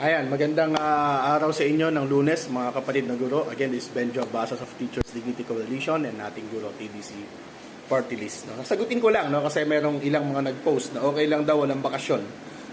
Ayan, magandang ah, araw sa inyo ng lunes, mga kapatid na guro. Again, this is Benjo Basas of Teachers Dignity Coalition and ating guro TDC party list. No? Sagutin ko lang, no? kasi merong ilang mga nag-post na okay lang daw walang bakasyon.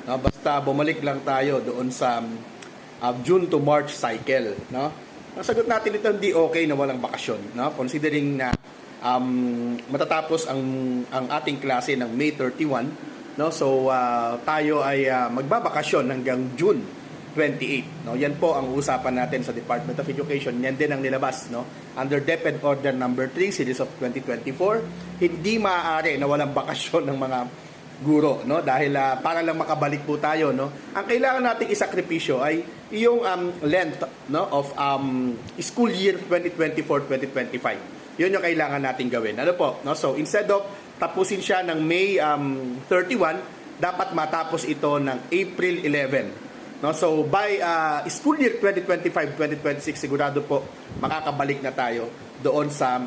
No? Basta bumalik lang tayo doon sa um, June to March cycle. No? Ang sagot natin ito, hindi okay na walang bakasyon. No? Considering na um, matatapos ang, ang ating klase ng May 31, no? so ah, tayo ay ah, magbabakasyon hanggang June 28. No? Yan po ang usapan natin sa Department of Education. Yan din ang nilabas no? under DepEd Order number 3 series of 2024. Hindi maaari na walang bakasyon ng mga guro no dahil ah, para lang makabalik po tayo no ang kailangan nating isakripisyo ay yung um, length no of um, school year 2024-2025 yun yung kailangan nating gawin ano po no so instead of tapusin siya ng May um, 31 dapat matapos ito ng April 11 No, so by uh, school year 2025-2026 sigurado po makakabalik na tayo doon sa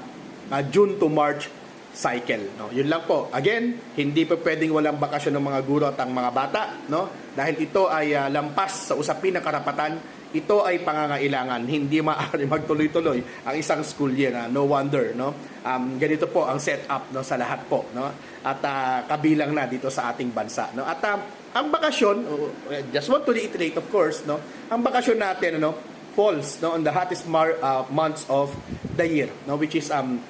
uh, June to March cycle, no. Yun lang po. Again, hindi pa pwedeng walang bakasyon ng mga guro at ang mga bata, no? Dahil ito ay uh, lampas sa usapin ng karapatan, ito ay pangangailangan, hindi maaari magtuloy-tuloy ang isang school year. ah. no wonder, no? Um, ganito po ang setup no sa lahat po, no? At ah, kabilang na dito sa ating bansa, no? At ah, ang bakasyon, oh, just want to reiterate of course, no? Ang bakasyon natin, ano, falls no on the hottest mar- ah, months of the year, no? Which is um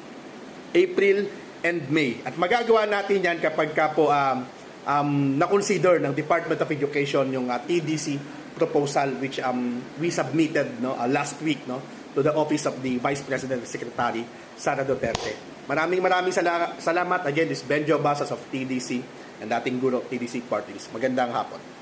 April and May. At magagawa natin yan kapag ka po um, um, na-consider ng Department of Education yung uh, TDC proposal which um, we submitted no, uh, last week no, to the Office of the Vice President Secretary Sara Duterte. Maraming maraming sala- salamat. Again, this is Benjo Basas of TDC and dating guro TDC Parties. Magandang hapon.